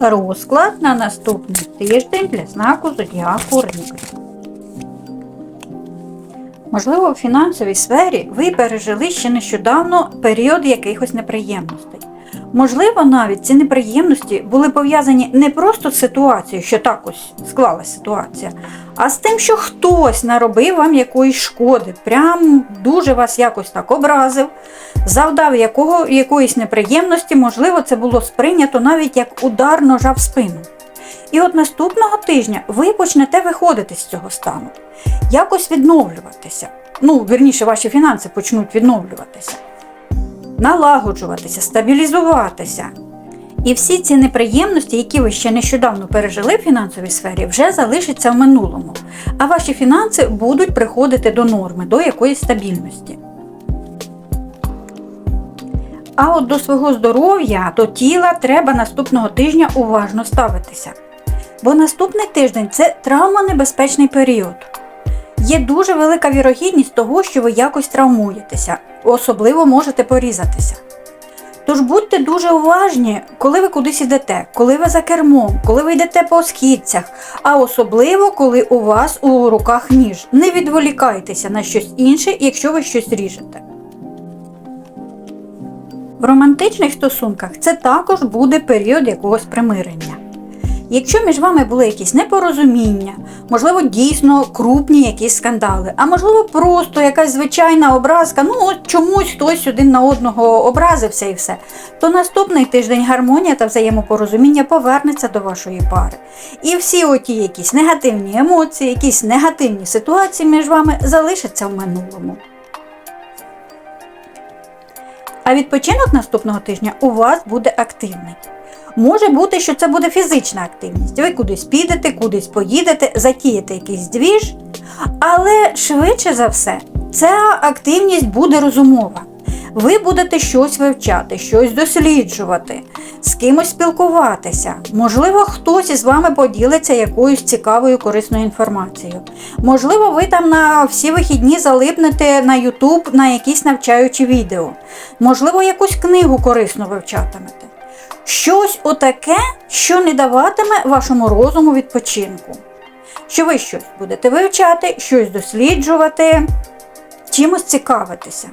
Розклад на наступний тиждень для знаку Зодіаку Риб. Можливо, у фінансовій сфері ви пережили ще нещодавно період якихось неприємностей. Можливо, навіть ці неприємності були пов'язані не просто з ситуацією, що так ось склалася ситуація, а з тим, що хтось наробив вам якоїсь шкоди, прям дуже вас якось так образив, завдав якого, якоїсь неприємності, можливо, це було сприйнято навіть як удар ножа в спину. І от наступного тижня ви почнете виходити з цього стану, якось відновлюватися. Ну, вірніше, ваші фінанси почнуть відновлюватися, налагоджуватися, стабілізуватися. І всі ці неприємності, які ви ще нещодавно пережили в фінансовій сфері, вже залишаться в минулому, а ваші фінанси будуть приходити до норми, до якоїсь стабільності. А от до свого здоров'я, до тіла треба наступного тижня уважно ставитися. Бо наступний тиждень це травмонебезпечний період. Є дуже велика вірогідність того, що ви якось травмуєтеся, особливо можете порізатися. Тож будьте дуже уважні, коли ви кудись йдете, коли ви за кермом, коли ви йдете по східцях, а особливо, коли у вас у руках ніж. Не відволікайтеся на щось інше, якщо ви щось ріжете. В романтичних стосунках це також буде період якогось примирення. Якщо між вами були якісь непорозуміння, можливо, дійсно крупні якісь скандали, а можливо, просто якась звичайна образка, ну от чомусь хтось один на одного образився і все, то наступний тиждень гармонія та взаємопорозуміння повернеться до вашої пари. І всі оті якісь негативні емоції, якісь негативні ситуації між вами залишаться в минулому. А відпочинок наступного тижня у вас буде активний. Може бути, що це буде фізична активність. Ви кудись підете, кудись поїдете, затієте якийсь двіж, але швидше за все, ця активність буде розумова. Ви будете щось вивчати, щось досліджувати, з кимось спілкуватися. Можливо, хтось із вами поділиться якоюсь цікавою корисною інформацією. Можливо, ви там на всі вихідні залипнете на YouTube на якісь навчаючі відео. Можливо, якусь книгу корисно вивчатимете. Щось отаке, що не даватиме вашому розуму відпочинку. Що ви щось будете вивчати, щось досліджувати, чимось цікавитися.